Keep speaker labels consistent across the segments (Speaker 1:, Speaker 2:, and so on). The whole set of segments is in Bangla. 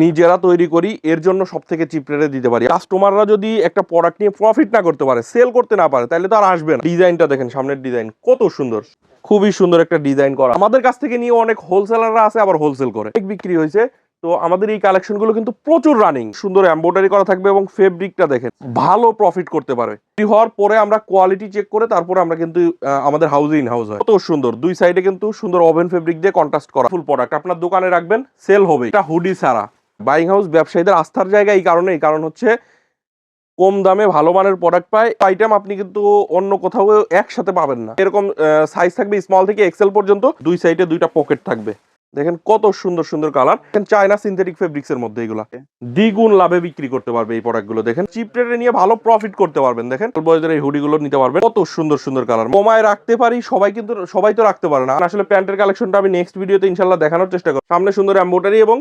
Speaker 1: নিজেরা তৈরি করি, এর জন্য সব থেকে চিপ রেটে দিতে পারি। কাস্টমাররা যদি একটা প্রোডাক্ট নিয়ে প্রফিট না করতে পারে সেল করতে না পারে, তাহলে তো আর আসবে না। ডিজাইনটা দেখেন, সামনের ডিজাইন কত সুন্দর। খুবই সুন্দর একটা ডিজাইন করা। আমাদের কাছ থেকে নিয়ে অনেক হোলসেলাররা আছে, আবার হোলসেল করে। বিক্রি হয়েছে। তো আমাদের এই কালেকশনগুলো কিন্তু প্রচুর রানিং সুন্দর এমব্রয়ডারি করা থাকবে এবং ফেব্রিকটা দেখেন, ভালো প্রফিট করতে পারে। বিক্রি হওয়ার পরে আমরা কোয়ালিটি চেক করে তারপরে আমরা কিন্তু আমাদের হাউসে ইন হাউস হয়। কত সুন্দর। দুই সাইডে কিন্তু সুন্দর ওভেন ফেব্রিক দিয়ে কন্ট্রাস্ট করা। ফুল প্রোডাক্ট আপনার দোকানে রাখবেন সেল হবে। এটা হুডি ছাড়া। বাইং হাউস ব্যবসায়ীদের আস্থার জায়গা এই কারণেই। কারণ হচ্ছে, কম দামে ভালো মানের প্রোডাক্ট পায় আইটেম আপনি কিন্তু অন্য কোথাও একসাথে পাবেন না। এরকম সাইজ থাকবে স্মল থেকে এক্সেল পর্যন্ত, দুই সাইডে দুইটা পকেট থাকবে। দেখেন কত সুন্দর সুন্দর কালার চায়না সিনথেটিক ফেব্রিক্স এর মধ্যে এগুলা। দ্বিগুণ লাভে বিক্রি করতে পারবে এই প্রোডাক্টগুলো। দেখেন চিপ রেটে নিয়ে ভালো প্রফিট করতে পারবেন। দেখেন বয়সের এই হুডি গুলো নিতে পারবেন। কত সুন্দর সুন্দর কালার কমায় রাখতে পারি, সবাই কিন্তু, সবাই তো রাখতে পারে না। আসলে প্যান্টের কালেকশনটা আমি নেক্সট ভিডিওতে ইনশাল্লাহ দেখানোর চেষ্টা করব। সামনে সুন্দর এম্বোটারি এবং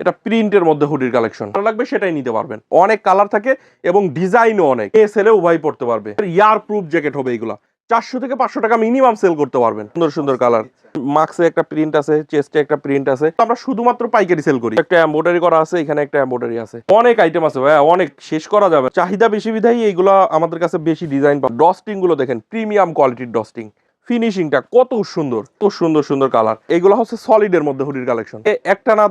Speaker 1: এটা প্রিন্টের মধ্যে হুডির কালেকশন ভালো লাগবে সেটাই নিতে পারবেন। অনেক কালার থাকে এবং ডিজাইনও অনেক। এ সেলে উভয় পড়তে পারবে। ইয়ার প্রুফ জ্যাকেট হবে এগুলা। চারশো থেকে পাঁচশো টাকা মিনিমাম সেল করতে পারবেন। সুন্দর সুন্দর কালার মার্কসে একটা প্রিন্ট আছে চেস্টে একটা প্রিন্ট আছে। আমরা শুধুমাত্র পাইকারি সেল করি। একটা এম্বোটারি করা আছে, এখানে একটা এম্বোটারি আছে। অনেক আইটেম আছে ভাই অনেক শেষ করা যাবে। চাহিদা বেশি বিধাই এইগুলো আমাদের কাছে বেশি ডিজাইন পাবে ডস্টিংগুলো দেখেন প্রিমিয়াম কোয়ালিটির ডস্টিং ফিনিশিংটা কত সুন্দর কত সুন্দর সুন্দর কালার এগুলো হচ্ছে সলিড এর মধ্যে হুডির কালেকশন একটা না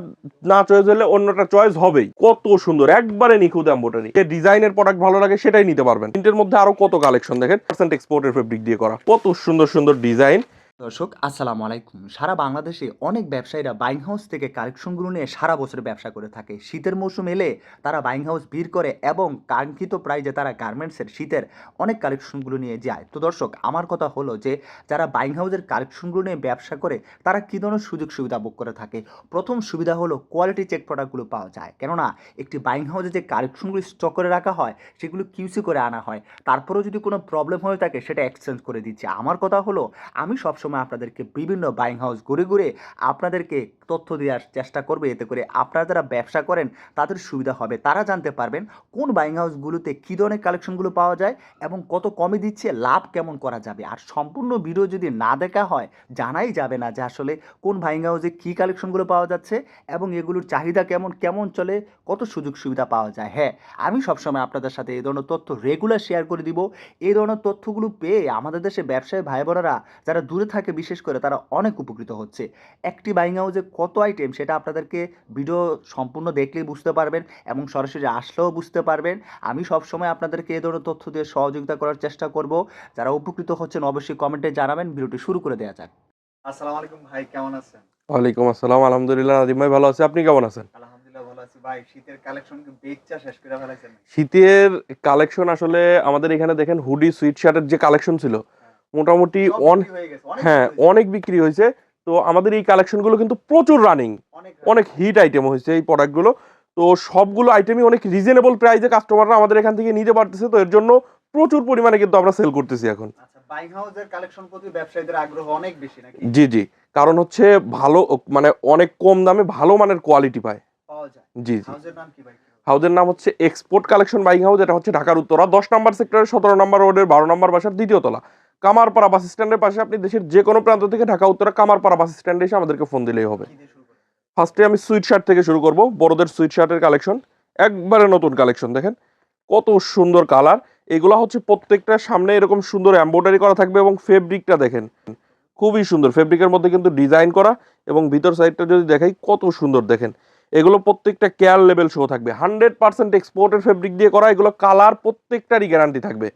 Speaker 1: না চয়েস হলে অন্যটা চয়েস হবেই। কত সুন্দর, একবারে নিখুঁত এম্বোটারি যে ডিজাইনের প্রোডাক্ট ভালো লাগে সেটাই নিতে পারবেন। প্রিন্টের মধ্যে আরও কত কালেকশন দেখেন? পার্সেন্ট এক্সপোর্টের ফেব্রিক দিয়ে করা। কত সুন্দর সুন্দর ডিজাইন
Speaker 2: দর্শক, আসসালামু আলাইকুম। সারা বাংলাদেশে অনেক ব্যবসায়ীরা বাইং হাউস থেকে কালেকশনগুলো নিয়ে সারা বছর ব্যবসা করে থাকে। শীতের মৌসুম এলে তারা বাইং হাউস ভিড় করে এবং কাঙ্ক্ষিত প্রাইজে তারা গার্মেন্টসের শীতের অনেক কালেকশনগুলো নিয়ে যায়। তো দর্শক, আমার কথা হলো যে, যারা বাইং হাউসের কালেকশনগুলো নিয়ে ব্যবসা করে, তারা কী ধরনের সুযোগ সুবিধা ভোগ করে থাকে? প্রথম সুবিধা হলো কোয়ালিটি চেক প্রোডাক্টগুলো পাওয়া যায়। কেননা, একটি বাইং হাউসে যে কালেকশনগুলো স্টক করে রাখা হয়, সেগুলো কিউসি করে আনা হয়। তারপরেও যদি কোনো প্রবলেম হয়ে থাকে, সেটা এক্সচেঞ্জ করে দিচ্ছে। আমার কথা হলো, আমি সবসময় আপনাদেরকে বিভিন্ন বাইং হাউস ঘুরে ঘুরে আপনাদেরকে তথ্য দেওয়ার চেষ্টা করবে। এতে করে আপনারা যারা ব্যবসা করেন, তাদের সুবিধা হবে। তারা জানতে পারবেন কোন বাইং হাউসগুলোতে কী ধরনের কালেকশনগুলো পাওয়া যায় এবং কত কমে দিচ্ছে, লাভ কেমন করা যাবে। আর সম্পূর্ণ ভিডিও যদি না দেখা হয়, জানাই যাবে না যে আসলে কোন বাইং হাউসে কী কালেকশনগুলো পাওয়া যাচ্ছে এবং এগুলোর চাহিদা কেমন কেমন চলে, কত সুযোগ সুবিধা পাওয়া যায়। হ্যাঁ আমি সবসময় আপনাদের সাথে এই ধরনের তথ্য রেগুলার শেয়ার করে দিব। এই ধরনের তথ্যগুলো পেয়ে আমাদের দেশে ব্যবসায়ী ভাই বোনেরা যারা দূরে থাকে বিশেষ করে তারা অনেক উপকৃত হচ্ছে। একটি বাইং হাউসে কত আইটেম সেটা আপনাদেরকে ভিডিও সম্পূর্ণ দেখলেই বুঝতে পারবেন এবং সরাসরি আসলেও বুঝতে পারবেন। আমি সবসময় আপনাদেরকে এ ধরনের তথ্য দিয়ে সহযোগিতা করার চেষ্টা করব। যারা উপকৃত হচ্ছেন অবশ্যই কমেন্টে জানাবেন। ভিডিওটি শুরু করে দেওয়া যাক।
Speaker 3: আসসালামু আলাইকুম ভাই কেমন আছেন?
Speaker 1: ওয়ালাইকুম আসসালাম। আলহামদুলিল্লাহ নাদিম ভাই ভালো আছে। আপনি কেমন আছেন?
Speaker 3: আলহামদুলিল্লাহ ভালো আছি। ভাই শীতের কালেকশন কি বেচা শেষ করে ফেলাইছেন
Speaker 1: শীতের কালেকশন আসলে আমাদের এখানে দেখেন হুডি সুইট শার্টের যে কালেকশন ছিল মোটামুটি অন
Speaker 3: হয়ে অনেক বিক্রি হয়েছে।
Speaker 1: তো আমাদের এই কালেকশনগুলো কিন্তু প্রচুর রানিং
Speaker 3: অনেক
Speaker 1: হিট আইটেম হয়েছে এই প্রোডাক্টগুলো তো সবগুলো আইটেমই অনেক রিজনেবল প্রাইসে কাস্টমাররা আমাদের এখান থেকে নিতে পারতেছে। তো এর জন্য প্রচুর পরিমাণে কিন্তু আমরা সেল করতেছি এখন।
Speaker 3: আচ্ছা
Speaker 1: জি জি। কারণ হচ্ছে ভালো মানে অনেক কম দামে ভালো মানের কোয়ালিটি পায়। জি জি।
Speaker 3: হাউসের নাম
Speaker 1: হচ্ছে এক্সপোর্ট কালেকশন বাইং হাউস এটা হচ্ছে ঢাকার উত্তরা দশ নম্বর সেক্টরের সতেরো নম্বর রোডের বারো নম্বর বাসার দ্বিতীয় তলা। কামারপাড়া বাস স্ট্যান্ডের পাশে আপনি দেশের যে কোনো প্রান্ত থেকে ঢাকা উত্তরা কামারপাড়া বাস স্ট্যান্ডে এসে আমাদেরকে ফোন দিলেই হবে। ফার্স্টে আমি সুইট শার্ট থেকে শুরু করব। বড়দের সুইট শার্টের কালেকশন একবারে নতুন কালেকশন দেখেন। কত সুন্দর কালার এগুলো হচ্ছে প্রত্যেকটার সামনে এরকম সুন্দর এম্ব্রয়ডারি করা থাকবে এবং ফেব্রিকটা দেখেন। খুবই সুন্দর। ফেব্রিকের মধ্যে কিন্তু ডিজাইন করা এবং ভিতর সাইডটা যদি দেখাই কত সুন্দর দেখেন। এগুলো প্রত্যেকটা কেয়ার লেভেল শো থাকবে। হান্ড্রেড পার্সেন্ট এক্সপোর্টের ফেব্রিক দিয়ে করা। এগুলো কালার প্রত্যেকটারই গ্যারান্টি থাকবে।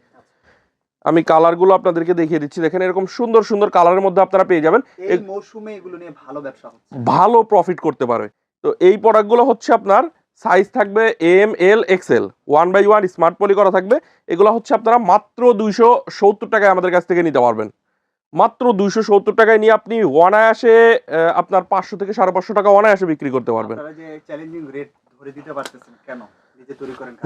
Speaker 1: আমি কালারগুলো আপনাদেরকে দেখিয়ে দিচ্ছি। দেখেন এরকম সুন্দর সুন্দর কালারের মধ্যে আপনারা পেয়ে যাবেন।
Speaker 3: এই মৌসুমে এগুলো নিয়ে ভালো ব্যবসা
Speaker 1: ভালো প্রফিট করতে পারবে। তো এই প্রোডাক্টগুলো হচ্ছে আপনার সাইজ থাকবে M L XL one by one smart poly করা থাকবে। এগুলো হচ্ছে আপনারা মাত্র দুইশো সত্তর টাকায় আমাদের কাছ থেকে নিতে পারবেন। মাত্র দুইশো সত্তর টাকায় নিয়ে আপনি অনায়াসে আপনার পাঁচশো থেকে সাড়ে পাঁচশো টাকা অনায়াসে বিক্রি করতে পারবেন।
Speaker 3: চ্যালেঞ্জিং রেট ধরে দিতে পারতেছেন কেন?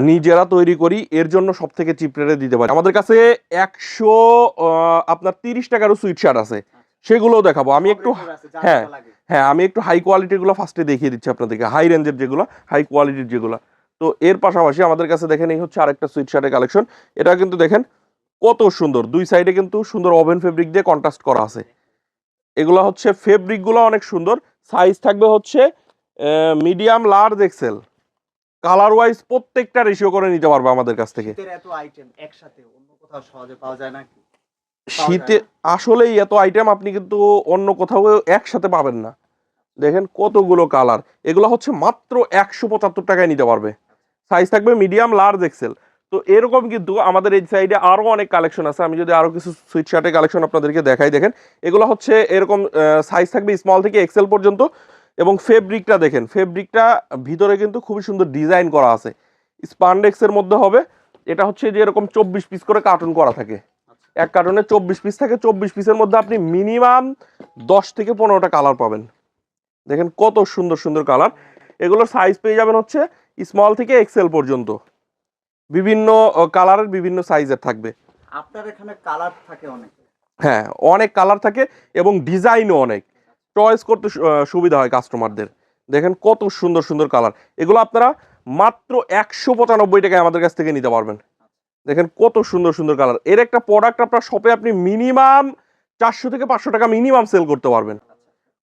Speaker 1: নিজেরা তৈরি করি এর জন্য সব থেকে চিপ রেটে দিতে পারি। আমাদের কাছে একশো আপনার তিরিশ টাকারও সুইট শার্ট আছে। সেগুলোও দেখাবো। আমি একটু হ্যাঁ, হ্যাঁ আমি একটু হাই কোয়ালিটিরগুলো ফার্স্টে দেখিয়ে দিচ্ছি আপনাদেরকে। হাই রেঞ্জের যেগুলো হাই কোয়ালিটির যেগুলো। তো এর পাশাপাশি আমাদের কাছে দেখেন এই হচ্ছে আরেকটা সুইট শার্টের কালেকশন এটা কিন্তু দেখেন কত সুন্দর। দুই সাইডে কিন্তু সুন্দর ওভেন ফেব্রিক দিয়ে কন্ট্রাস্ট করা আছে। এগুলো হচ্ছে ফেব্রিকগুলো অনেক সুন্দর। সাইজ থাকবে হচ্ছে medium large XL colour wise প্রত্যেকটা রেশিও করে নিতে পারবে আমাদের কাছ থেকে।
Speaker 3: এত আইটেম একসাথে অন্য কোথাও সহজে পাওয়া যায় নাকি?
Speaker 1: শীতে
Speaker 3: যায়
Speaker 1: আসলেই এত আইটেম আপনি কিন্তু অন্য কোথাও একসাথে পাবেন না। দেখেন কতগুলো কালার এগুলো হচ্ছে মাত্র একশো পঁচাত্তর টাকায় নিতে পারবে। সাইজ থাকবে মিডিয়াম লার্জ এক্সেল তো এরকম কিন্তু আমাদের এই সাইডে আরও অনেক কালেকশন আছে। আমি যদি আরও কিছু সুইট শার্টের কালেকশন আপনাদেরকে দেখাই দেখেন। এগুলো হচ্ছে এরকম সাইজ থাকবে স্মল থেকে এক্সেল পর্যন্ত। এবং ফেব্রিকটা দেখেন ফেব্রিকটা ভিতরে কিন্তু খুবই সুন্দর ডিজাইন করা আছে। স্পান্ডেক্সের মধ্যে হবে এটা হচ্ছে যে এরকম চব্বিশ পিস করে কার্টুন করা থাকে। এক কার্টুনে চব্বিশ পিস থাকে চব্বিশ পিসের মধ্যে আপনি মিনিমাম দশ থেকে পনেরোটা কালার পাবেন। দেখেন কত সুন্দর সুন্দর কালার এগুলোর সাইজ পেয়ে যাবেন হচ্ছে স্মল থেকে এক্সেল পর্যন্ত। বিভিন্ন কালারের বিভিন্ন সাইজের থাকবে।
Speaker 3: আপনার এখানে কালার থাকে অনেক।
Speaker 1: হ্যাঁ অনেক কালার থাকে এবং ডিজাইনও অনেক। চয়েস করতে সুবিধা হয় কাস্টমারদের দেখেন কত সুন্দর সুন্দর কালার এগুলো আপনারা মাত্র একশো পঁচানব্বই টাকায় আমাদের কাছ থেকে নিতে পারবেন। দেখেন কত সুন্দর সুন্দর কালারের একটা প্রোডাক্ট আপনার শপে আপনি মিনিমাম চারশো থেকে পাঁচশো টাকা মিনিমাম সেল করতে পারবেন।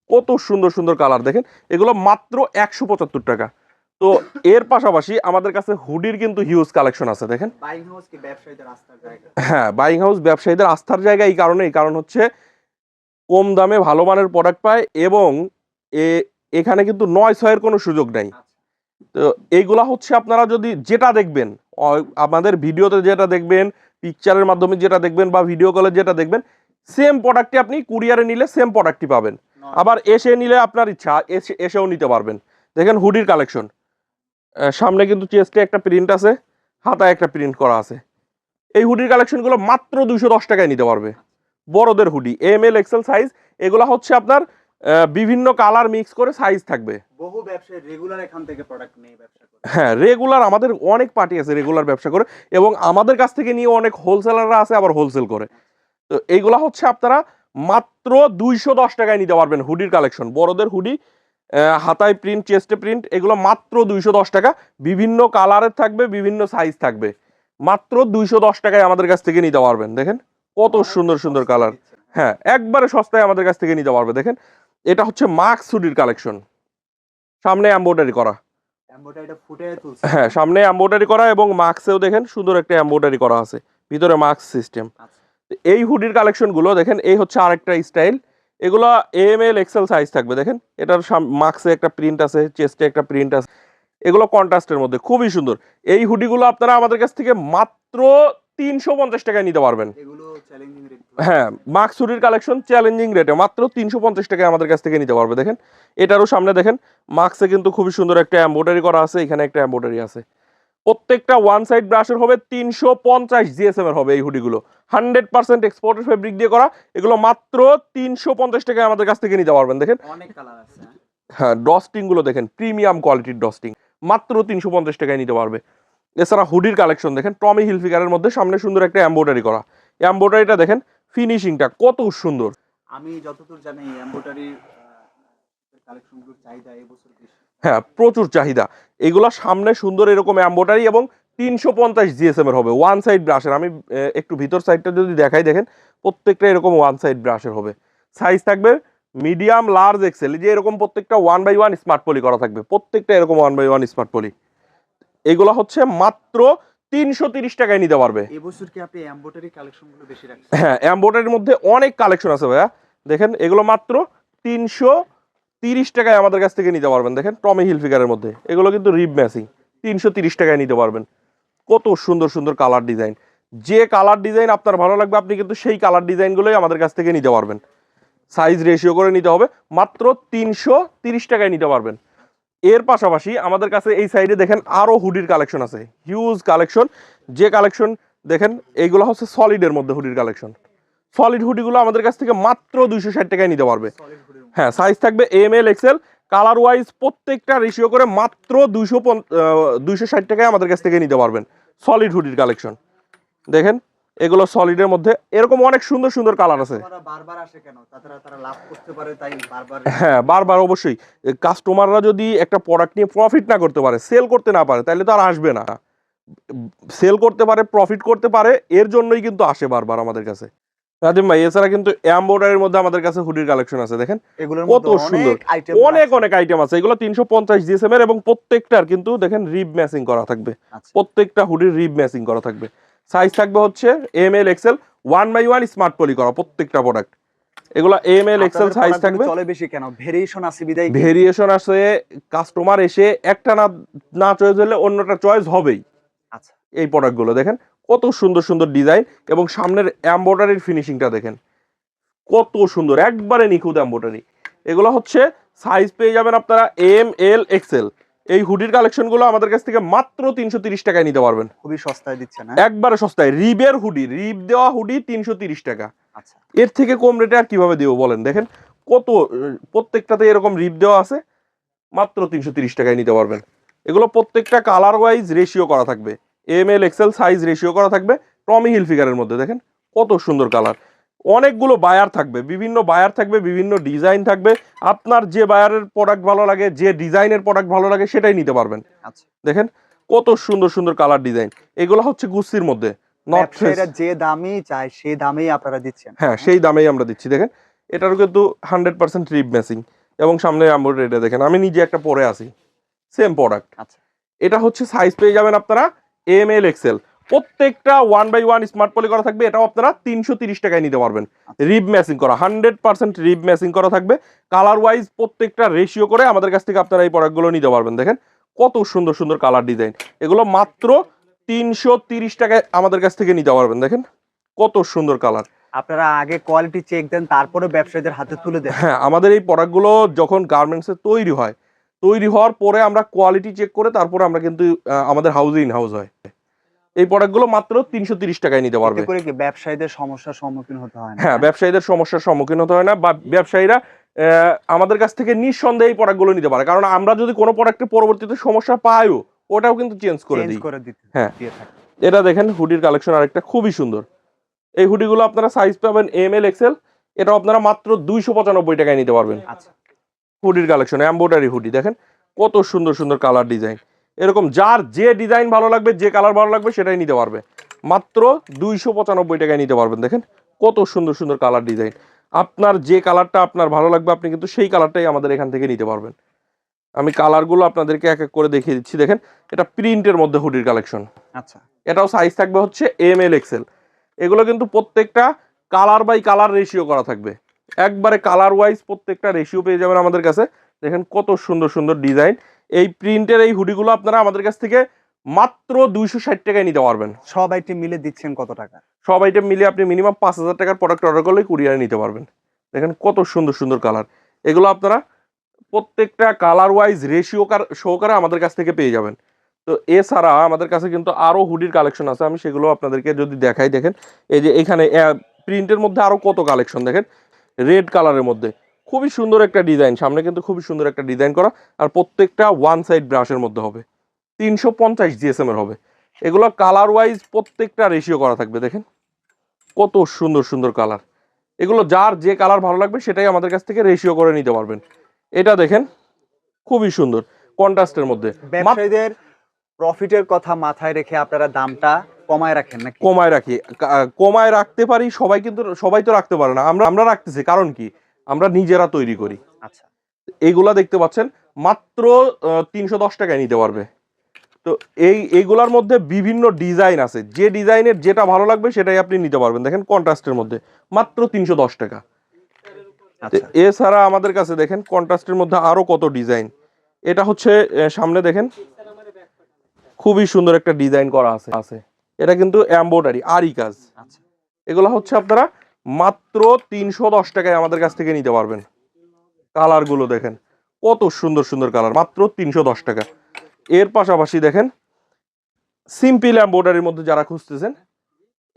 Speaker 1: কত সুন্দর সুন্দর কালার দেখেন এগুলো মাত্র একশো পঁচাত্তর টাকা। তো এর পাশাপাশি আমাদের কাছে হুডির কিন্তু হিউজ কালেকশন আছে দেখেন। হ্যাঁ বাইং হাউস ব্যবসায়ীদের আস্থার জায়গা এই কারণেই। কারণ হচ্ছে কম দামে ভালো মানের প্রোডাক্ট পায় এবং এ- এখানে কিন্তু নয় ছয়ের কোনো সুযোগ নাই। তো এইগুলা হচ্ছে আপনারা যদি যেটা দেখবেন আমাদের ভিডিওতে যেটা দেখবেন পিকচারের মাধ্যমে যেটা দেখবেন বা ভিডিও কলে যেটা দেখবেন সেম প্রোডাক্টটি আপনি কুরিয়ারে নিলে সেম প্রোডাক্টটি পাবেন। আবার এসে নিলে আপনার ইচ্ছা এসে এসেও নিতে পারবেন। দেখেন হুডির কালেকশন সামনে কিন্তু চেস্টে একটা প্রিন্ট আছে হাতায় একটা প্রিন্ট করা আছে। এই হুডির কালেকশনগুলো মাত্র দুশো দশ টাকায় নিতে পারবে। বড়দের hoodie M L XL size এগুলো হচ্ছে আপনার বিভিন্ন কালার মিক্স করে সাইজ থাকবে।
Speaker 3: বহু ব্যবসায়ী রেগুলার এখান থেকে প্রোডাক্ট নিয়ে ব্যবসা করে।
Speaker 1: হ্যাঁ রেগুলার আমাদের অনেক পার্টি আছে রেগুলার ব্যবসা করে এবং আমাদের কাছ থেকে নিয়ে অনেক হোলসেলাররা আছে আবার হোলসেল করে। তো এইগুলা হচ্ছে আপনারা মাত্র দুইশো দশ টাকায় নিতে পারবেন হুডির কালেকশন বড়দের হুডি হাতায় প্রিন্ট চেস্টে প্রিন্ট এগুলো মাত্র দুইশো দশ টাকা। বিভিন্ন কালারের থাকবে বিভিন্ন সাইজ থাকবে। মাত্র দুইশো দশ টাকায় আমাদের কাছ থেকে নিতে পারবেন দেখেন। কত সুন্দর সুন্দর কালার। হ্যাঁ একবারে সস্তায় আমাদের কাছ থেকে নিতে পারবে দেখেন। এটা হচ্ছে মাক্স হুডির কালেকশন সামনে এম্ব্রয়ডারি করা। হ্যাঁ সামনে এম্ব্রয়ডারি করা এবং মাস্কেও দেখেন সুন্দর একটা এম্ব্রয়ডারি করা আছে। ভিতরে মাস্ক সিস্টেম
Speaker 3: আচ্ছা।
Speaker 1: এই হুডির কালেকশনগুলো দেখেন এই হচ্ছে আরেকটা স্টাইল এগুলো এম এল এক্সেল সাইজ থাকবে দেখেন। এটার মাস্কে একটা প্রিন্ট আছে চেস্টে একটা প্রিন্ট আছে। এগুলো কন্ট্রাস্টের মধ্যে খুবই সুন্দর। এই হুডিগুলো আপনারা আমাদের কাছ থেকে মাত্র তিনশো পঞ্চাশ টাকায় নিতে পারবেন। হ্যাঁ মাক্স হুডির কালেকশন চ্যালেঞ্জিং রেটে মাত্র তিনশো পঞ্চাশ টাকায় আমাদের কাছ থেকে নিতে পারবে দেখেন। এটারও সামনে দেখেন মাক্সে কিন্তু খুবই সুন্দর একটা এম্ব্রয়ডারি করা আছে এখানে একটা এম্ব্রয়ডারি আছে। প্রত্যেকটা ওয়ান সাইড ব্রাশের হবে তিনশো পঞ্চাশ জিএসএম এর হবে এই হুডিগুলো। হান্ড্রেড পার্সেন্ট এক্সপোর্টের ফেব্রিক দিয়ে করা এগুলো মাত্র তিনশো পঞ্চাশ টাকায় আমাদের কাছ থেকে নিতে পারবেন দেখেন।
Speaker 3: হ্যাঁ?
Speaker 1: হ্যাঁ ডস্টিংগুলো দেখেন প্রিমিয়াম কোয়ালিটির ডস্টিং মাত্র তিনশো পঞ্চাশ টাকায় নিতে পারবে। এছাড়া হুডির কালেকশন দেখেন টমি হিলফিগারের মধ্যে সামনে সুন্দর একটা এম্ব্রয়ডারি করা। এম্ব্রয়ডারিটা দেখেন ফিনিশিংটা কত সুন্দর।
Speaker 3: আমি যতদূর জানি এমব্রয়ডারি কালেকশনগুলোর চাহিদা এবছর বেশি।
Speaker 1: হ্যাঁ প্রচুর চাহিদা। এগুলা সামনে সুন্দর এরকম এম্ব্রয়ডারি এবং তিনশো পঞ্চাশ জিএসএম এর হবে ওয়ান সাইড ব্রাশের আমি একটু ভিতর সাইডটা যদি দেখাই দেখেন প্রত্যেকটা এরকম ওয়ান সাইড ব্রাশের হবে। সাইজ থাকবে মিডিয়াম লার্জ এক্সেল যে এরকম প্রত্যেকটা one by one smart poly করা থাকবে প্রত্যেকটা এরকম one by one smart poly এগুলো হচ্ছে মাত্র তিনশো তিরিশ টাকায় নিতে পারবে।
Speaker 3: এবছর কি আপনি এমব্রয়ডারি কালেকশনগুলো বেশি রাখছেন?
Speaker 1: হ্যাঁ এম্ব্রয়ডারির মধ্যে অনেক কালেকশন আছে ভাইয়া। দেখেন এগুলো মাত্র তিনশো তিরিশ টাকায় আমাদের কাছ থেকে নিতে পারবেন। দেখেন টমি হিলফিগারের মধ্যে। এগুলো কিন্তু রিব ম্যাচিং তিনশো তিরিশ টাকায় নিতে পারবেন। কত সুন্দর সুন্দর কালার ডিজাইন যে কালার ডিজাইন আপনার ভালো লাগবে আপনি কিন্তু সেই কালার ডিজাইনগুলোই আমাদের কাছ থেকে নিতে পারবেন। সাইজ রেশিও করে নিতে হবে। মাত্র তিনশো তিরিশ টাকায় নিতে পারবেন। এর পাশাপাশি আমাদের কাছে এই সাইডে দেখেন আরও হুডির কালেকশন আছে। Huge collection. যে কালেকশন দেখেন, এইগুলো হচ্ছে সলিডের মধ্যে হুডির কালেকশন। সলিড হুডিগুলো আমাদের কাছ থেকে মাত্র দুইশো ষাট টাকায় নিতে পারবে। হ্যাঁ সাইজ থাকবে M L XL colour wise প্রত্যেকটা রেশিও করে মাত্র দুইশো দুইশো ষাট টাকায় আমাদের কাছ থেকে নিতে পারবেন সলিড হুডির কালেকশন। দেখেন এগুলো সলিডের মধ্যে। এরকম অনেক সুন্দর সুন্দর কালার আছে। হ্যাঁ বারবার অবশ্যই। কাস্টমাররা যদি একটা প্রোডাক্ট নিয়ে প্রফিট না করতে পারে সেল করতে না পারে তাহলে তো আর আসবে না। সেল করতে পারে প্রফিট করতে পারে এর জন্যই কিন্তু আসে বারবার আমাদের কাছে। রাজিম ভাই এছাড়া কিন্তু এম্বয়ডারির মধ্যে আমাদের কাছে হুডির কালেকশন আছে দেখেন। কত সুন্দর।
Speaker 3: অনেক
Speaker 1: অনেক অনেক আইটেম আছে। এগুলো তিনশো পঞ্চাশ জিএসএম এর এবং প্রত্যেকটার কিন্তু দেখেন রিব ম্যাচিং করা থাকবে।
Speaker 3: আচ্ছা।
Speaker 1: প্রত্যেকটা হুডির রিব ম্যাচিং করা থাকবে। সাইজ থাকবে হচ্ছে M L XL one by one smart poly করা প্রত্যেকটা প্রোডাক্ট এগুলো এম এল এক্সেল সাইজ থাকবে।
Speaker 3: চলে বেশি কেন? ভেরিয়েশন আছে বিদায়
Speaker 1: ভেরিয়েশন আছে কাস্টমার এসে একটা না না চয়েস হলে অন্যটা চয়েস হবেই।
Speaker 3: আচ্ছা।
Speaker 1: এই প্রোডাক্টগুলো দেখেন কত সুন্দর সুন্দর ডিজাইন এবং সামনের এম্বয়ডারির ফিনিশিংটা দেখেন। কত সুন্দর একবারে নিখুঁত এম্বয়ডারি এগুলো হচ্ছে সাইজ পেয়ে যাবেন আপনারা এম এল এক্সেল এই হুডির কালেকশনগুলো আমাদের কাছ থেকে মাত্র তিনশো তিরিশ টাকায় নিতে পারবেন।
Speaker 3: খুবই সস্তায় দিচ্ছে হ্যাঁ?
Speaker 1: একবারে সস্তায়। রিবের হুডি রিব দেওয়া হুডি তিনশো তিরিশ টাকা।
Speaker 3: আচ্ছা।
Speaker 1: এর থেকে কম রেটে আর কীভাবে দেবো বলেন? দেখেন কত প্রত্যেকটাতে এরকম রিপ দেওয়া আছে মাত্র তিনশো তিরিশ টাকায় নিতে পারবেন। এগুলো প্রত্যেকটা কালার ওয়াইজ রেশিও করা থাকবে। M L XL size ratio করা থাকবে টমি হিল ফিগারের মধ্যে। দেখেন কত সুন্দর কালার অনেকগুলো বায়ার থাকবে বিভিন্ন বায়ার থাকবে বিভিন্ন ডিজাইন থাকবে। আপনার যে বায়ারের প্রোডাক্ট ভালো লাগে যে ডিজাইনের প্রোডাক্ট ভালো লাগে সেটাই নিতে পারবেন।
Speaker 3: আচ্ছা।
Speaker 1: দেখেন কত সুন্দর সুন্দর কালার ডিজাইন এগুলো হচ্ছে গুস্তির মধ্যে
Speaker 3: যে দামই চায় সেই দামেই আপনারা দিচ্ছেন।
Speaker 1: হ্যাঁ সেই দামেই আমরা দিচ্ছি। দেখেন এটারও কিন্তু হান্ড্রেড পার্সেন্ট রিপ ম্যাচিং এবং সামনে এটা দেখেন আমি নিজে একটা পরে আছি সেম প্রোডাক্ট
Speaker 3: আচ্ছা।
Speaker 1: এটা হচ্ছে সাইজ পেয়ে যাবেন আপনারা এম এল এক্সেল প্রত্যেকটা one by one smart poly করা থাকবে এটাও আপনারা তিনশো তিরিশ টাকায় নিতে পারবেন। রিব ম্যাচিং করা হান্ড্রেড পার্সেন্ট রিব ম্যাচিং করা থাকবে। কালার ওয়াইজ প্রত্যেকটা রেশিও করে আমাদের কাছ থেকে আপনারা এই প্রোডাক্টগুলো নিতে পারবেন দেখেন। কত সুন্দর সুন্দর কালার ডিজাইন এগুলো মাত্র তিনশো তিরিশ টাকায় আমাদের কাছ থেকে নিতে পারবেন দেখেন। কত সুন্দর কালার
Speaker 3: আপনারা আগে কোয়ালিটি চেক দেন তারপরে ব্যবসায়ীদের হাতে তুলে দেন।
Speaker 1: হ্যাঁ আমাদের এই প্রোডাক্টগুলো যখন গার্মেন্টসে তৈরি হয় তৈরি হওয়ার পরে আমরা কোয়ালিটি চেক করে তারপরে আমরা কিন্তু আমাদের হাউসে ইন হাউস হয়। এই প্রোডাক্টগুলো মাত্র তিনশো তিরিশ টাকায় নিতে পারবে।
Speaker 3: করে কি ব্যবসায়ীদের সমস্যার সম্মুখীন হতে হয় না?
Speaker 1: হ্যাঁ ব্যবসায়ীদের সমস্যার সম্মুখীন হতে হয় না বা ব্যবসায়ীরা আমাদের কাছ থেকে নিঃসন্দেহে এই প্রোডাক্টগুলো নিতে পারে। কারণ আমরা যদি কোনো প্রোডাক্টে পরবর্তীতে সমস্যা পাইও ওটাও কিন্তু চেঞ্জ করে দিই।
Speaker 3: করে দিতে
Speaker 1: হ্যাঁ। এটা দেখেন হুডির কালেকশন আরেকটা খুবই সুন্দর। এই হুডিগুলো আপনারা সাইজ পাবেন এম এল এক্সেল এটাও আপনারা মাত্র দুইশো পঁচানব্বই টাকায় নিতে পারবেন। হুডির কালেকশন এম্বোডারি হুডি দেখেন কত সুন্দর সুন্দর কালার ডিজাইন এরকম যার যে ডিজাইন ভালো লাগবে যে কালার ভালো লাগবে সেটাই নিতে পারবে। মাত্র দুইশো পঁচানব্বই টাকায় নিতে পারবেন দেখেন। কত সুন্দর সুন্দর কালার ডিজাইন আপনার যে কালারটা আপনার ভালো লাগবে আপনি কিন্তু সেই কালারটাই আমাদের এখান থেকে নিতে পারবেন। আমি কালারগুলো আপনাদেরকে এক এক করে দেখিয়ে দিচ্ছি দেখেন। এটা প্রিন্টের মধ্যে হুডির কালেকশন
Speaker 3: আচ্ছা।
Speaker 1: এটাও সাইজ থাকবে হচ্ছে এম এল এক্সেল এগুলো কিন্তু প্রত্যেকটা কালার বাই কালার রেশিও করা থাকবে। একবারে কালার ওয়াইজ প্রত্যেকটা রেশিও পেয়ে যাবেন আমাদের কাছে। দেখেন কত সুন্দর সুন্দর ডিজাইন এই প্রিন্টের এই হুডিগুলো আপনারা আমাদের কাছ থেকে মাত্র দুইশো ষাট টাকায় নিতে পারবেন।
Speaker 3: সব আইটেম মিলে দিচ্ছেন কত টাকা?
Speaker 1: সব আইটেম মিলে আপনি মিনিমাম পাঁচ হাজার টাকার প্রোডাক্ট অর্ডার করলে কুরিয়ারে নিতে পারবেন। দেখেন কত সুন্দর সুন্দর কালার এগুলো আপনারা প্রত্যেকটা কালার ওয়াইজ রেশিও সহকারে আমাদের কাছ থেকে পেয়ে যাবেন। তো এছাড়া আমাদের কাছে কিন্তু আরও হুডির কালেকশন আছে। আমি সেগুলো আপনাদেরকে যদি দেখাই দেখেন এই যে এখানে প্রিন্টের মধ্যে আরও কত কালেকশন দেখেন? রেড কালারের মধ্যে। খুবই সুন্দর একটা ডিজাইন। সামনে কিন্তু খুবই সুন্দর একটা ডিজাইন করা। আর প্রত্যেকটা ওয়ান সাইড ব্রাশের মধ্যে হবে। তিনশো পঞ্চাশ জিএসএম এর হবে। এগুলো কালার ওয়াইজ প্রত্যেকটা রেশিও করা থাকবে দেখেন। কত সুন্দর সুন্দর কালার এগুলো যার যে কালার ভালো লাগবে সেটাই আমাদের কাছ থেকে রেশিও করে নিতে পারবেন। এটা দেখেন খুবই সুন্দর কন্ট্রাস্টের মধ্যে।
Speaker 3: ব্যবসায়ীদের প্রফিটের কথা মাথায় রেখে আপনারা দামটা কমায় রাখেন না
Speaker 1: কমায় রাখি। কমায় রাখতে পারি সবাই কিন্তু সবাই তো রাখতে পারে না। আমরা আমরা রাখতেছি। কারণ কি? আমরা নিজেরা তৈরি করি।
Speaker 3: আচ্ছা।
Speaker 1: এইগুলা দেখতে পাচ্ছেন মাত্র তিনশো দশ টাকায় নিতে পারবে। তো এই এইগুলার মধ্যে বিভিন্ন ডিজাইন আছে। যে ডিজাইনের যেটা ভালো লাগবে সেটাই আপনি নিতে পারবেন। দেখেন কন্ট্রাস্টের মধ্যে মাত্র তিনশো দশ টাকা।
Speaker 3: আচ্ছা।
Speaker 1: এছাড়া আমাদের কাছে দেখেন কন্ট্রাস্টের মধ্যে আরও কত ডিজাইন। এটা হচ্ছে সামনে দেখেন খুবই সুন্দর একটা ডিজাইন করা আছে আছে। এটা কিন্তু এম্বোডারি আরি কাজ
Speaker 3: আচ্ছা।
Speaker 1: এগুলো হচ্ছে আপনারা মাত্র তিনশো দশ টাকায় আমাদের কাছ থেকে নিতে পারবেন। কালারগুলো দেখেন কত সুন্দর সুন্দর কালার মাত্র তিনশো দশ টাকা। এর পাশাপাশি দেখেন সিম্পল এম্বোডারির মধ্যে যারা খুঁজতেছেন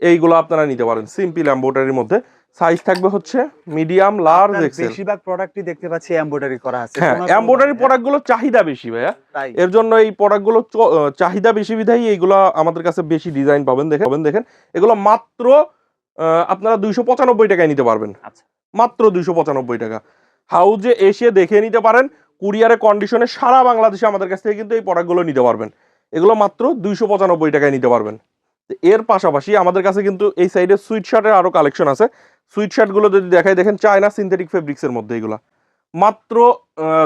Speaker 1: এইগুলো আপনারা নিতে পারেন। সিম্পল এম্বোডারির মধ্যে সাইজ থাকবে হচ্ছে মিডিয়াম লার্জ এক্সেল
Speaker 3: বেশিরভাগ প্রোডাক্টই দেখতে পাচ্ছি এমব্রয়ডারি করা আছে।
Speaker 1: হ্যাঁ এম্বোডারি প্রোডাক্টগুলো চাহিদা বেশি ভাইয়া। এর জন্য এই প্রোডাক্টগুলো চাহিদা বেশি বিধাই এইগুলো আমাদের কাছে বেশি ডিজাইন পাবেন দেখেন দেখেন। এগুলো মাত্র আপনারা দুইশো পঁচানব্বই টাকায় নিতে পারবেন।
Speaker 3: আচ্ছা।
Speaker 1: মাত্র দুইশো পঁচানব্বই টাকা। হাউজে এসে দেখে নিতে পারেন কুরিয়ারে কন্ডিশনে সারা বাংলাদেশে আমাদের কাছ থেকে কিন্তু এই প্রোডাক্টগুলো নিতে পারবেন। এগুলো মাত্র দুইশো পঁচানব্বই টাকায় নিতে পারবেন। এর পাশাপাশি আমাদের কাছে কিন্তু এই সাইডে সুইট শার্টের আরও কালেকশন আছে। সুইট শার্টগুলো যদি দেখাই দেখেন চায়না সিনথেটিক ফেব্রিক্সের মধ্যে এগুলো। মাত্র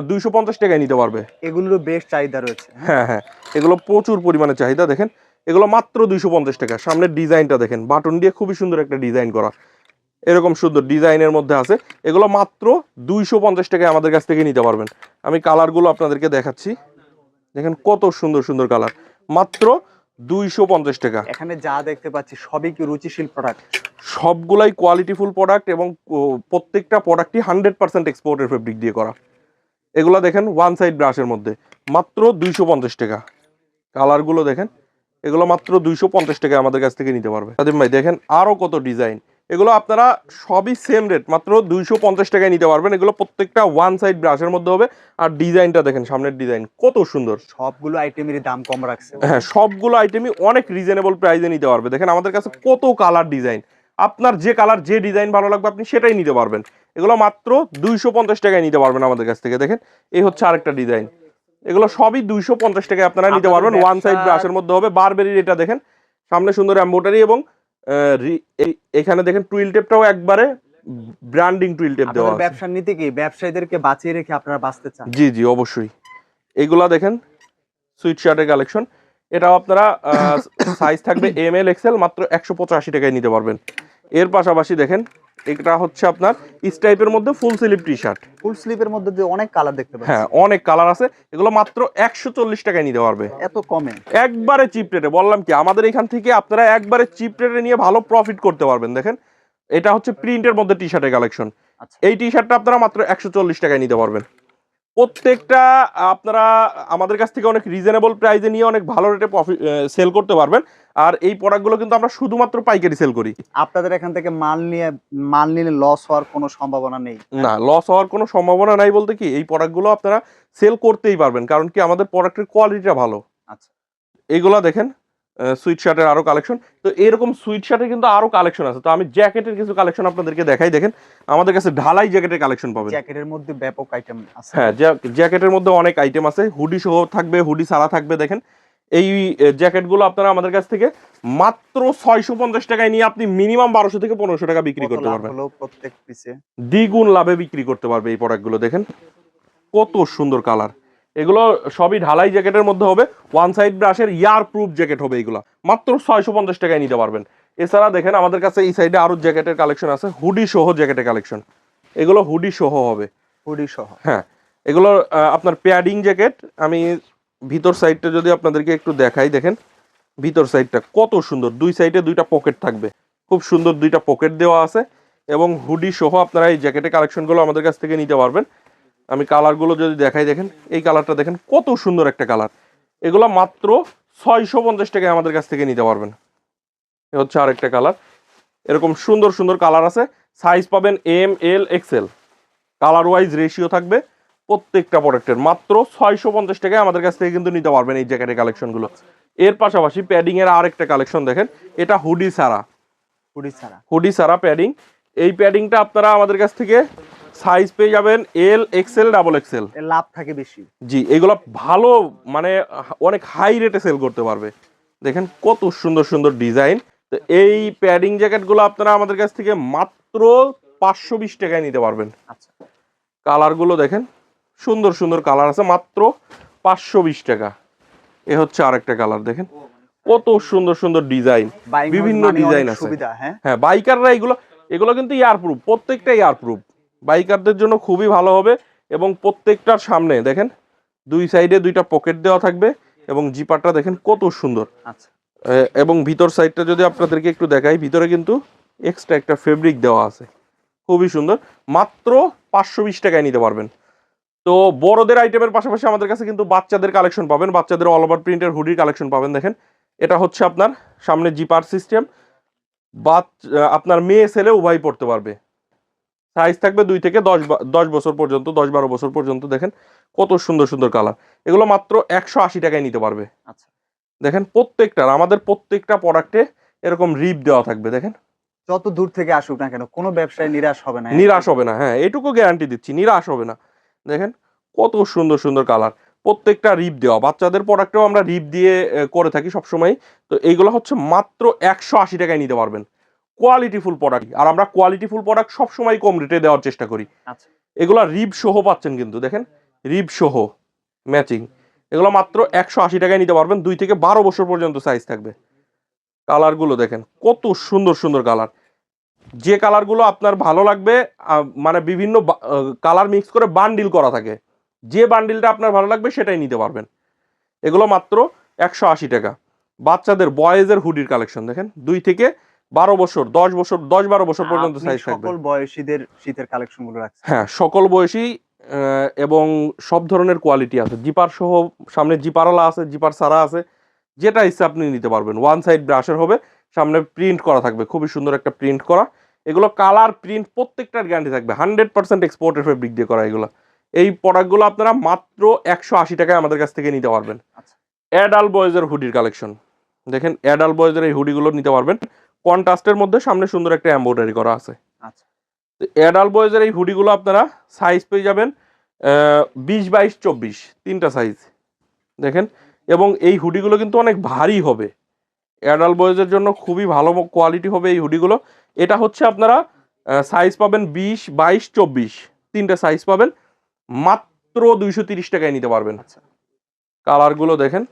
Speaker 1: দুইশো পঞ্চাশ টাকায় নিতে পারবে।
Speaker 3: এগুলোরও বেশ চাহিদা রয়েছে? হ্যাঁ
Speaker 1: হ্যাঁ। এগুলো প্রচুর পরিমাণে চাহিদা দেখেন। এগুলো মাত্র দুইশো পঞ্চাশ টাকা। সামনের ডিজাইনটা দেখেন বাটন দিয়ে খুবই সুন্দর একটা ডিজাইন করা। এরকম সুন্দর ডিজাইনের মধ্যে আছে। এগুলো মাত্র দুইশো পঞ্চাশ টাকায় আমাদের কাছ থেকে নিতে পারবেন। আমি কালারগুলো আপনাদেরকে দেখাচ্ছি। দেখেন কত সুন্দর সুন্দর কালার। মাত্র দুইশো পঞ্চাশ টাকা।
Speaker 3: এখানে যা দেখতে পাচ্ছি সবই কি রুচিশীল প্রোডাক্ট
Speaker 1: সবগুলাই কোয়ালিটিফুল প্রোডাক্ট এবং প্রত্যেকটা প্রোডাক্টই হান্ড্রেড পার্সেন্ট এক্সপোর্টের ফেব্রিক দিয়ে করা। এগুলো দেখেন ওয়ান সাইড ব্রাশের মধ্যে। মাত্র দুইশো পঞ্চাশ টাকা। কালারগুলো দেখেন এগুলো মাত্র দুইশো পঞ্চাশ টাকা আমাদের কাছ থেকে নিতে পারবে। সাদিম ভাই দেখেন আরও কত ডিজাইন। এগুলো আপনারা সবই সেম রেট মাত্র দুইশো পঞ্চাশ টাকায় নিতে পারবেন। এগুলো প্রত্যেকটা ওয়ান সাইড ব্রাশের মধ্যে হবে। আর ডিজাইনটা দেখেন সামনের ডিজাইন কত সুন্দর।
Speaker 3: সবগুলো আইটেমেরই দাম কম রাখছে।
Speaker 1: হ্যাঁ সবগুলো আইটেমই অনেক রিজনেবল প্রাইসে নিতে পারবে। দেখেন আমাদের কাছে কত কালার ডিজাইন আপনার যে কালার যে ডিজাইন ভালো লাগবে আপনি সেটাই নিতে পারবেন। এগুলো মাত্র দুইশো পঞ্চাশ টাকায় নিতে পারবেন আমাদের কাছ থেকে। দেখেন এই হচ্ছে আরেকটা ডিজাইন এগুলো সবই দুইশো পঞ্চাশ টাকায় আপনারা নিতে পারবেন। ওয়ান সাইড ব্রাশের মধ্যে হবে। বারবেরির এটা দেখেন। সামনে সুন্দর এম্বোটারি এবং এখানে দেখেন টুইল টেপটাও একবারে ব্র্যান্ডিং টুইল টেপ দেওয়া আছে।
Speaker 3: ব্যবসার নীতি কি? ব্যবসায়ীদেরকে বাঁচিয়ে রেখে আপনারা বাঁচতে চান?
Speaker 1: জি জি অবশ্যই। এগুলা দেখেন সুইট শার্টের কালেকশন এটাও আপনারা সাইজ থাকবে এম এল এক্সেল মাত্র একশো পঁচাশি টাকায় নিতে পারবেন। এর পাশাপাশি দেখেন এটা হচ্ছে আপনার স্টাইপের মধ্যে full sleeve T shirt
Speaker 3: full স্লিপের মধ্যে দিয়ে অনেক কালার দেখতে পাচ্ছি।
Speaker 1: হ্যাঁ অনেক কালার আছে। এগুলো মাত্র একশো চল্লিশ টাকায় নিতে পারবে।
Speaker 3: এত কমে।
Speaker 1: একবারে চিপ রেটে বললাম কি আমাদের এখান থেকে আপনারা একবারে চিপ রেটে নিয়ে ভালো প্রফিট করতে পারবেন দেখেন। এটা হচ্ছে প্রিন্টের মধ্যে টি শার্টের কালেকশন এই টি শার্টটা আপনারা মাত্র একশো চল্লিশ টাকায় নিতে পারবেন। প্রত্যেকটা আপনারা আমাদের কাছ থেকে অনেক রিজনেবল প্রাইসে নিয়ে অনেক ভালো রেটে প্রফিট সেল করতে পারবেন। আর এই প্রোডাক্টগুলো কিন্তু আমরা শুধুমাত্র পাইকারি সেল করি।
Speaker 3: আপনাদের এখান থেকে মাল নিয়ে মাল নিলে লস হওয়ার কোনো সম্ভাবনা নেই?
Speaker 1: না লস হওয়ার কোনো সম্ভাবনা নাই বলতে কি এই প্রোডাক্টগুলো আপনারা সেল করতেই পারবেন কারণ কি আমাদের প্রোডাক্টের কোয়ালিটিটা ভালো।
Speaker 3: আচ্ছা।
Speaker 1: এইগুলা দেখেন সুইট শার্টের আরও কালেকশন তো এরকম সুইট শার্টের কিন্তু আরও কালেকশন আছে। তো আমি জ্যাকেটের কিছু কালেকশন আপনাদেরকে দেখাই দেখেন আমাদের কাছে ঢালাই জ্যাকেটের কালেকশন পাবেন।
Speaker 3: জ্যাকেটের মধ্যে ব্যাপক আইটেম আছে।
Speaker 1: হ্যাঁ জ্যাকেটের মধ্যে অনেক আইটেম আছে। হুডি সহ থাকবে হুডি সারা থাকবে দেখেন। এই জ্যাকেটগুলো আপনারা আমাদের কাছ থেকে মাত্র ছয়শো পঞ্চাশ টাকায় নিয়ে আপনি মিনিমাম বারোশো থেকে পনেরোশো টাকা বিক্রি করতে পারবেন।
Speaker 3: প্রত্যেক পিসে
Speaker 1: দ্বিগুণ লাভে বিক্রি করতে পারবে এই প্রোডাক্টগুলো দেখেন। কত সুন্দর কালার এগুলো সবই ঢালাই জ্যাকেটের মধ্যে হবে। ওয়ান সাইড ব্রাশের ইয়ার প্রুফ জ্যাকেট হবে এগুলো। মাত্র ছয়শো পঞ্চাশ টাকায় নিতে পারবেন। এছাড়া দেখেন আমাদের কাছে এই সাইডে আরও জ্যাকেটের কালেকশন আছে। হুডি সহ জ্যাকেটের কালেকশন এগুলো হুডি সহ হবে।
Speaker 3: হুডি সহ।
Speaker 1: হ্যাঁ। এগুলো আপনার প্যাডিং জ্যাকেট আমি ভিতর সাইডটা যদি আপনাদেরকে একটু দেখাই, দেখেন, ভিতর সাইডটা কত সুন্দর। দুই সাইডে দুইটা পকেট থাকবে। খুব সুন্দর দুইটা পকেট দেওয়া আছে এবং হুডি সহ আপনারা এই জ্যাকেটের কালেকশনগুলো আমাদের কাছ থেকে নিতে পারবেন। আমি কালারগুলো যদি দেখাই, দেখেন, এই কালারটা দেখেন, কত সুন্দর একটা কালার। এগুলো মাত্র ছয়শো পঞ্চাশ টাকায় আমাদের কাছ থেকে নিতে পারবেন। এ হচ্ছে আরেকটা কালার। এরকম সুন্দর সুন্দর কালার আছে। সাইজ পাবেন M L XL colour wise ratio থাকবে। প্রত্যেকটা প্রোডাক্টের মাত্র ছয়শো পঞ্চাশ টাকায় আমাদের কাছ থেকে কিন্তু নিতে পারবেন এই জ্যাকেটের কালেকশনগুলো এর পাশাপাশি প্যাডিং এর আরেকটা কালেকশন দেখেন এটা হুডি সারা
Speaker 3: হুডি ছাড়া।
Speaker 1: হুডি সারা প্যাডিং এই প্যাডিংটা আপনারা আমাদের কাছ থেকে সাইজ পেয়ে যাবেন এল এক্সেল ডাবল এক্সেল
Speaker 3: লাভ থাকে বেশি।
Speaker 1: জি এগুলো ভালো মানে অনেক হাই রেটে সেল করতে পারবে। দেখেন কত সুন্দর সুন্দর ডিজাইন তো এই প্যাডিং জ্যাকেটগুলো আপনারা আমাদের কাছ থেকে মাত্র পাঁচশো বিশ টাকায় নিতে পারবেন।
Speaker 3: আচ্ছা।
Speaker 1: কালারগুলো দেখেন। সুন্দর সুন্দর কালার আছে মাত্র পাঁচশো বিশ টাকা। এ হচ্ছে আরেকটা কালার দেখেন। কত সুন্দর সুন্দর ডিজাইন বিভিন্ন
Speaker 3: মানে
Speaker 1: ডিজাইন আছে।
Speaker 3: হ্যাঁ?
Speaker 1: হ্যাঁ বাইকাররা এগুলো এগুলো কিন্তু ইয়ার প্রুফ প্রত্যেকটা ইয়ার প্রুফ বাইকারদের জন্য খুবই ভালো হবে এবং প্রত্যেকটার সামনে দেখেন দুই সাইডে দুইটা পকেট দেওয়া থাকবে এবং জিপারটা দেখেন কত সুন্দর।
Speaker 3: আচ্ছা।
Speaker 1: এবং ভিতর সাইডটা যদি আপনাদেরকে একটু দেখাই ভিতরে কিন্তু এক্সট্রা একটা ফেব্রিক দেওয়া আছে। খুবই সুন্দর মাত্র পাঁচশো বিশ টাকায় নিতে পারবেন। তো বড়দের আইটেমের পাশাপাশি আমাদের কাছে কিন্তু বাচ্চাদের কালেকশন পাবেন। বাচ্চাদের অল ওভার প্রিন্টের হুডির কালেকশন পাবেন দেখেন। এটা হচ্ছে আপনার সামনে জিপার সিস্টেম বা আপনার মেয়ে ছেলে উভয় পড়তে পারবে। সাইজ থাকবে দুই থেকে দশ দশ বছর পর্যন্ত দশ বারো বছর পর্যন্ত দেখেন। কত সুন্দর সুন্দর কালার এগুলো মাত্র একশো আশি টাকায় নিতে পারবে।
Speaker 3: আচ্ছা।
Speaker 1: দেখেন প্রত্যেকটার আমাদের প্রত্যেকটা প্রোডাক্টে এরকম রিপ দেওয়া থাকবে দেখেন।
Speaker 3: যত দূর থেকে আসুক না কেন কোনো ব্যবসায় নিরাশ হবে না।
Speaker 1: নিরাশ হবে না হ্যাঁ এটুকু গ্যারান্টি দিচ্ছি নিরাশ হবে না। দেখেন কত সুন্দর সুন্দর কালার প্রত্যেকটা রিপ দেওয়া। বাচ্চাদের প্রোডাক্টেও আমরা রিপ দিয়ে করে থাকি সবসময় তো এইগুলো হচ্ছে মাত্র একশো আশি টাকায় নিতে পারবেন। কোয়ালিটিফুল প্রোডাক্ট আর আমরা কোয়ালিটিফুল প্রোডাক্ট সবসময় কম রেটে দেওয়ার চেষ্টা করি।
Speaker 3: আচ্ছা।
Speaker 1: এগুলো রিব সহ পাচ্ছেন কিন্তু দেখেন। রিব সহ ম্যাচিং এগুলো মাত্র একশো আশি টাকায় নিতে পারবেন। দুই থেকে বারো বছর পর্যন্ত সাইজ থাকবে। কালারগুলো দেখেন কত সুন্দর সুন্দর কালার যে কালারগুলো আপনার ভালো লাগবে মানে বিভিন্ন কালার মিক্স করে বান্ডিল করা থাকে। যে বান্ডিলটা আপনার ভালো লাগবে সেটাই নিতে পারবেন। এগুলো মাত্র একশো আশি টাকা। বাচ্চাদের বয়েজের হুডির কালেকশন দেখেন। দুই থেকে বারো বছর দশ বছর দশ বারো বছর পর্যন্ত সাইজ থাকবে।
Speaker 3: সকল বয়সীদের শীতের কালেকশনগুলো
Speaker 1: হ্যাঁ সকল বয়সী আহ, এবং সব ধরনের কোয়ালিটি আছে। জিপার সহ সামনে জিপারালা আছে জিপার সারা আছে। যেটা ইচ্ছে আপনি নিতে পারবেন। ওয়ান সাইড ব্রাশের হবে সামনে প্রিন্ট করা থাকবে খুবই সুন্দর একটা প্রিন্ট করা। এগুলো কালার প্রিন্ট প্রত্যেকটার গ্যারান্টি থাকবে হান্ড্রেড পার্সেন্ট এক্সপোর্টের ফেব্রিক দিয়ে করা এগুলো। এই প্রোডাক্টগুলো আপনারা মাত্র একশো আশি টাকায় আমাদের কাছ থেকে নিতে পারবেন।
Speaker 3: আচ্ছা।
Speaker 1: অ্যাডাল বয়েজের হুডির কালেকশন দেখেন অ্যাডাল বয়েজের এই হুডিগুলো নিতে পারবেন। কন্ট্রাস্টের মধ্যে সামনে সুন্দর একটা এম্ব্রয়ডারি করা আছে।
Speaker 3: আচ্ছা।
Speaker 1: অ্যাডাল বয়েজের এই হুডিগুলো আপনারা সাইজ পেয়ে যাবেন বিশ বাইশ চব্বিশ তিনটা সাইজ দেখেন এবং এই হুডিগুলো কিন্তু অনেক ভারী হবে। অ্যাডাল বয়েজের জন্য খুবই ভালো কোয়ালিটি হবে এই হুডিগুলো। এটা হচ্ছে আপনারা সাইজ পাবেন বিশ বাইশ চব্বিশ। তিনটা সাইজ পাবেন। মাত্র দুইশো তিরিশ টাকায় নিতে পারবেন।
Speaker 3: আচ্ছা।
Speaker 1: কালারগুলো দেখেন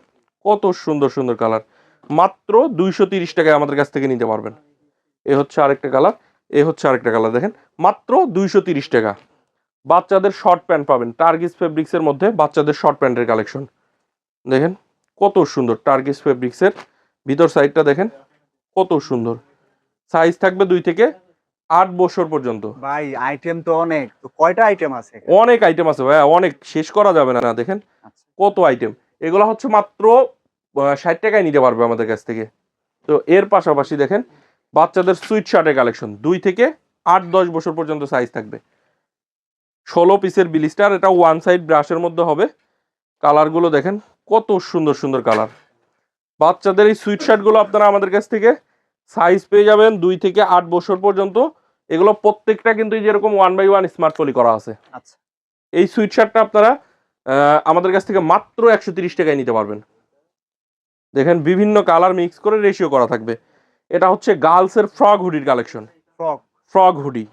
Speaker 1: কত সুন্দর সুন্দর কালার। মাত্র দুইশো তিরিশ টাকায় আমাদের কাছ থেকে নিতে পারবেন। এ হচ্ছে আরেকটা কালার এ হচ্ছে আরেকটা কালার দেখেন। মাত্র দুইশো তিরিশ টাকা। বাচ্চাদের শর্ট প্যান্ট পাবেন। টার্গিস ফেব্রিক্সের মধ্যে বাচ্চাদের শর্ট প্যান্টের কালেকশন দেখেন কত সুন্দর টার্গিস ফেব্রিক্সের ভিতর সাইডটা দেখেন কত সুন্দর। সাইজ থাকবে দুই থেকে আট বছর পর্যন্ত।
Speaker 3: ভাই আইটেম তো অনেক। তো কয়টা আইটেম আছে?
Speaker 1: অনেক আইটেম আছে ভাই অনেক। শেষ করা যাবে না দেখেন।
Speaker 3: আচ্ছা।
Speaker 1: কত আইটেম এগুলো হচ্ছে মাত্র ষাট টাকায় নিতে পারবে আমাদের কাছ থেকে। তো এর পাশাপাশি দেখেন বাচ্চাদের সুইট শার্টের কালেকশন দুই থেকে আট দশ বছর পর্যন্ত সাইজ থাকবে। ষোলো পিসের বিলিস্টার এটা ওয়ান সাইড ব্রাশের মধ্যে হবে। কালারগুলো দেখেন কত সুন্দর সুন্দর কালার বাচ্চাদের এই সুইট শার্টগুলো আপনারা আমাদের কাছ থেকে সাইজ পেয়ে যাবেন দুই থেকে আট বছর পর্যন্ত। এগুলো প্রত্যেকটা কিন্তু এই যেরকম one by one smart poly করা আছে।
Speaker 3: আচ্ছা।
Speaker 1: এই সুইট শার্টটা আপনারা আমাদের কাছ থেকে মাত্র একশো তিরিশ টাকায় নিতে পারবেন। দেখেন বিভিন্ন কালার মিক্স করে রেশিও করা থাকবে। এটা হচ্ছে গার্লসের ফ্রক হুডির কালেকশন
Speaker 3: ফ্রক
Speaker 1: ফ্রক হুডি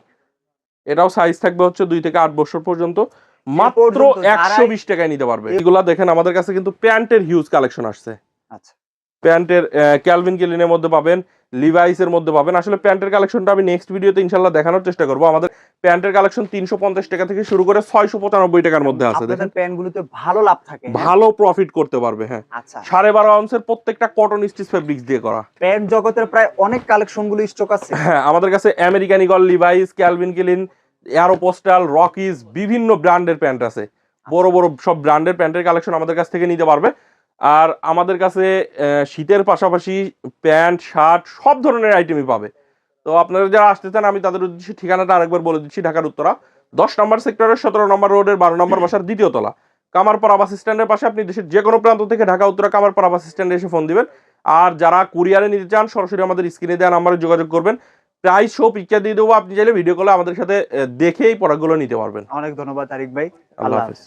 Speaker 1: এটাও সাইজ থাকবে হচ্ছে দুই থেকে আট বছর পর্যন্ত। মাত্র একশো বিশ টাকায় নিতে পারবে। এগুলা দেখেন আমাদের কাছে কিন্তু প্যান্টের হিউজ কালেকশন আসছে।
Speaker 3: আচ্ছা।
Speaker 1: প্যান্টের ক্যালভিন কেলিনের মধ্যে পাবেন লিভাইসের মধ্যে পাবেন। আসলে প্যান্টের কালেকশনটা আমি নেক্সট ভিডিওতে ইনশাল্লাহ দেখানোর চেষ্টা করব। আমাদের প্যান্টের কালেকশন তিনশো পঞ্চাশ টাকা থেকে শুরু করে ছয়শো পঁচানব্বই টাকার মধ্যে আছে দেখেন
Speaker 3: আপনাদের প্যান্ট গুলোতে ভালো লাভ থাকে হ্যাঁ?
Speaker 1: ভালো প্রফিট করতে পারবে হ্যাঁ।
Speaker 3: আচ্ছা।
Speaker 1: সাড়ে বারো আউন্সের প্রত্যেকটা কটন স্টিচ ফেব্রিক্স দিয়ে করা।
Speaker 3: প্যান্ট জগতের প্রায় অনেক কালেকশনগুলো স্টক আছে।
Speaker 1: হ্যাঁ আমাদের কাছে American Eagle Levi's Calvin Klein Aeropostale Rockies বিভিন্ন ব্র্যান্ডের প্যান্ট আছে। বড় বড় সব ব্র্যান্ডের প্যান্টের কালেকশন আমাদের কাছ থেকে নিতে পারবে। আর আমাদের কাছে শীতের পাশাপাশি প্যান্ট, শার্ট, সব ধরনের আইটেমই পাবে। তো আপনারা যারা আসতে চান, আমি তাদের উদ্দেশ্যে ঠিকানাটা আরেকবার বলে দিচ্ছি, ঢাকার উত্তরা। দশ নম্বর সেক্টরের সতেরো নম্বর রোডের বারো নম্বর বাসার দ্বিতীয় তলা। কামারপাড়া বাস স্ট্যান্ডের পাশে আপনি দেশের যে কোনো প্রান্ত থেকে ঢাকা, উত্তরা, কামারপাড়া বাস স্ট্যান্ডে এসে ফোন দিবেন। আর যারা কুরিয়ারে নিতে চান, সরাসরি আমাদের স্ক্রিনে দেওয়া নাম্বারে যোগাযোগ করবেন। প্রাইস শো পিকচার দিয়ে দেবো। আপনি চাইলে ভিডিও কলে আমাদের সাথে দেখেই প্রোডাক্টগুলো নিতে পারবেন।
Speaker 3: অনেক ধন্যবাদ তারিক ভাই।
Speaker 1: আল্লাহ হাফিজ।